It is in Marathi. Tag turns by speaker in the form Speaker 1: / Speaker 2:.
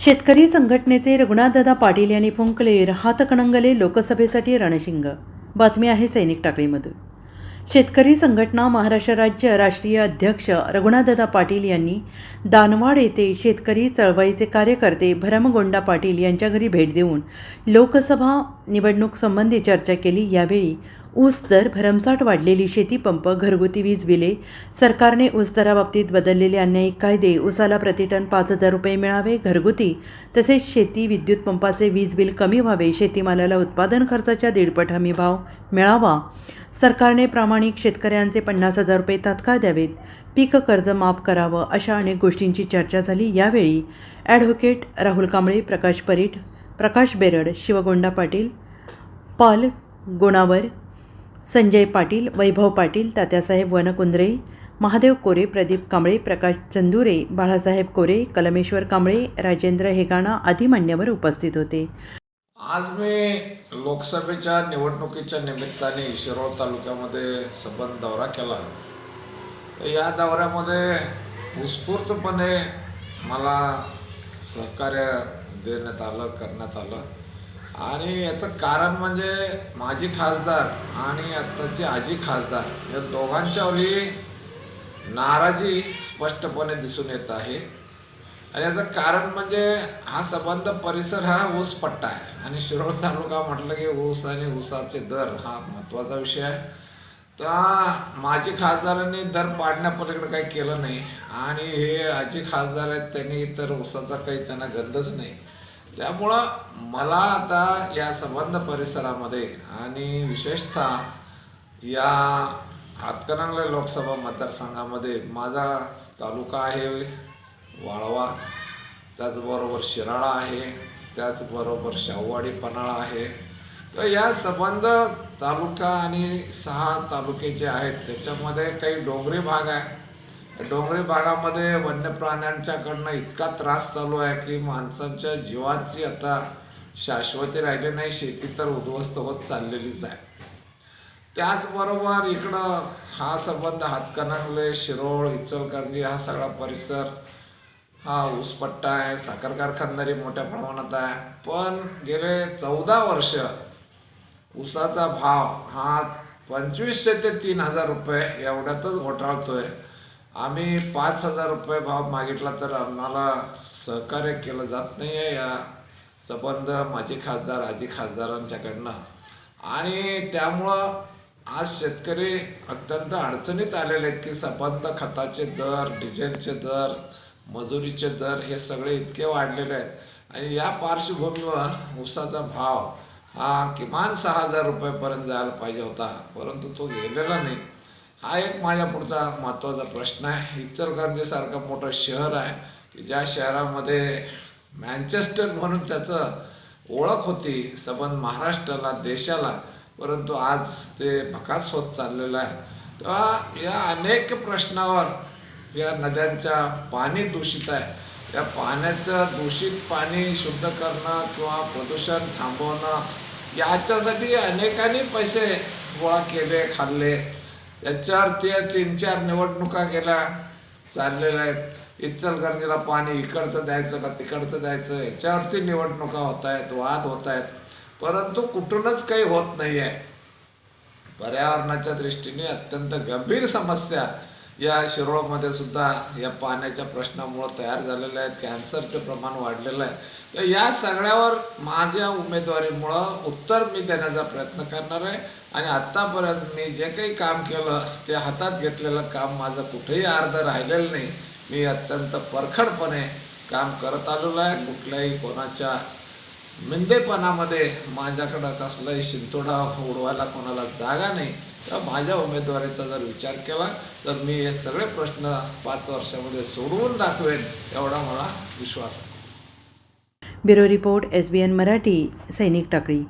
Speaker 1: शेतकरी संघटनेचे रघुनाथदादा पाटील यांनी फुंकले हातकणंगले लोकसभेसाठी रणशिंग. बातमी आहे सैनिक टाकळीमधून. शेतकरी संघटना महाराष्ट्र राज्य राष्ट्रीय अध्यक्ष रघुनाथदादा पाटील यांनी दानवाड येथे शेतकरी चळवळीचे कार्यकर्ते भरमगोंडा पाटील यांच्या घरी भेट देऊन लोकसभा निवडणूक संबंधी चर्चा केली. यावेळी ऊस दर भरमसाठ वाढलेली शेतीपंप घरगुती वीज बिले सरकारने ऊस दराबाबतीत बदललेले अन्यायिक कायदे ऊसाला प्रतिटन पाच हजार रुपये मिळावे घरगुती तसेच शेती विद्युत पंपाचे वीज बिल कमी व्हावे शेतीमालाला उत्पादन खर्चाच्या दीडपट हमी भाव मिळावा. सरकारने प्रामाणिक शेतकऱ्यांचे पन्नास हजार रुपये तात्काळ द्यावेत. पीक कर्ज माफ करावं अशा अनेक गोष्टींची चर्चा झाली. यावेळी ॲडव्होकेट राहुल कांबळे प्रकाश परीट प्रकाश बेरड शिवगोंडा पाटील पाल गोणावर संजय पाटील वैभव पाटील तात्यासाहेब वनकुंद्रे महादेव कोरे प्रदीप कांबळे प्रकाश चंदुरे बाळासाहेब कोरे कलमेश्वर कांबळे राजेंद्र हेगाणा आदी मान्यवर उपस्थित होते.
Speaker 2: आज मी लोकसभेच्या निवडणुकीच्या निमित्ताने शिरोळ तालुक्यामध्ये सबंध दौरा केला. या दौऱ्यामध्ये उत्स्फूर्तपणे मला सहकार्य देण्यात आलं करण्यात आलं. आणि याचं कारण म्हणजे माजी खासदार आणि आत्ताचे आजी खासदार या दोघांच्यावरही नाराजी स्पष्टपणे दिसून येत आहे. आणि याचं कारण म्हणजे हा संबंध परिसर हा ऊस पट्टा आहे. आणि शिरोळ तालुका म्हटलं की ऊस आणि ऊसाचे दर हा महत्त्वाचा विषय आहे. तर माजी खासदारांनी दर पाडण्यापलीकडे काही केलं नाही. आणि हे आजी खासदार आहेत त्यांनी तर ऊसाचा काही त्यांना गंधच नाही. त्यामुळं मला आता या संबंध परिसरामध्ये आणि विशेषतः या हातकणंगले लोकसभा मतदारसंघामध्ये माझा तालुका आहे वाळवा त्याचबरोबर शिराळा आहे त्याचबरोबर शाहूवाडी पन्हाळा आहे. तर या संबंध तालुका आणि सहा तालुके जे आहेत त्याच्यामध्ये काही डोंगरी भाग आहे. डोंगरी भागामध्ये वन्य प्राण्यांच्याकडनं इतका त्रास चालू आहे की माणसांच्या जीवाची आता शाश्वती राहिली नाही शेती तर उद्ध्वस्त होत चाललेलीच आहे. त्याचबरोबर इकडं हा संबंध हातकणंगले शिरोळ इचलकरंजी हा सगळा परिसर हा ऊसपट्टा आहे साखर कारखानदारी मोठ्या प्रमाणात आहे. पण गेले चौदा वर्ष ऊसाचा भाव हा पंचवीसशे ते तीन हजार रुपये एवढ्यातच घोटाळतोय. आम्ही पाच हजार रुपये भाव मागितला तर आम्हाला सहकार्य केलं जात नाही आहे या संबंध माझे खासदार आजी खासदारांच्याकडनं. आणि त्यामुळं आज शेतकरी अत्यंत अडचणीत आलेले आहेत की संबंध खताचे दर डिझेलचे दर मजुरीचे दर हे सगळे इतके वाढलेले आहेत. आणि या पार्श्वभूमीवर ऊसाचा भाव हा किमान सहा हजार रुपयेपर्यंत जायला पाहिजे होता परंतु तो गेलेला नाही. हा एक माझ्या पुढचा महत्त्वाचा प्रश्न आहे. इचलकरंजीसारखं मोठं शहर आहे की ज्या शहरामध्ये मॅन्चेस्टर म्हणून त्याचं ओळख होती सबंध महाराष्ट्राला देशाला परंतु आज ते भकास होत चाललेलं आहे. तेव्हा या अनेक प्रश्नावर या नद्यांच्या पाणी दूषित आहे. या पाण्याचं दूषित पाणी शुद्ध करणं किंवा प्रदूषण थांबवणं याच्यासाठी अनेकांनी पैसे गोळा केले खाल्ले. याच्यावरती तीन चार निवडणुका गेल्या चाललेल्या आहेत. इचलकरंजीला पाणी इकडचं द्यायचं का तिकडचं द्यायचं याच्यावरती निवडणुका होत आहेत वाद होत आहेत परंतु कुठूनच काही होत नाही आहे पर्यावरणाच्या दृष्टीने अत्यंत गंभीर समस्या. या शिरोळमध्ये सुद्धा या पाण्याच्या प्रश्नामुळं तयार झालेलं आहे कॅन्सरचं प्रमाण वाढलेलं आहे. तर या सगळ्यावर माझ्या उमेदवारीमुळं उत्तर मी देण्याचा प्रयत्न करणार आहे आणि आत्तापर्यंत मी जे काही काम केलं ते हातात घेतलेलं काम माझं कुठेही अर्ध राहिलेलं नाही. मी अत्यंत परखडपणे काम करत आलेलो आहे. कुठल्याही कोणाच्या मिंदेपणामध्ये माझ्याकडं कसलाही शिंतोडा उडवायला कोणाला जागा नाही. तर माझ्या उमेदवारीचा जर विचार केला तर मी हे सगळे प्रश्न पाच वर्षामध्ये सोडवून दाखवेन एवढा मला विश्वास आहे.
Speaker 1: Bureau report S B N Marathi Sainik Takali.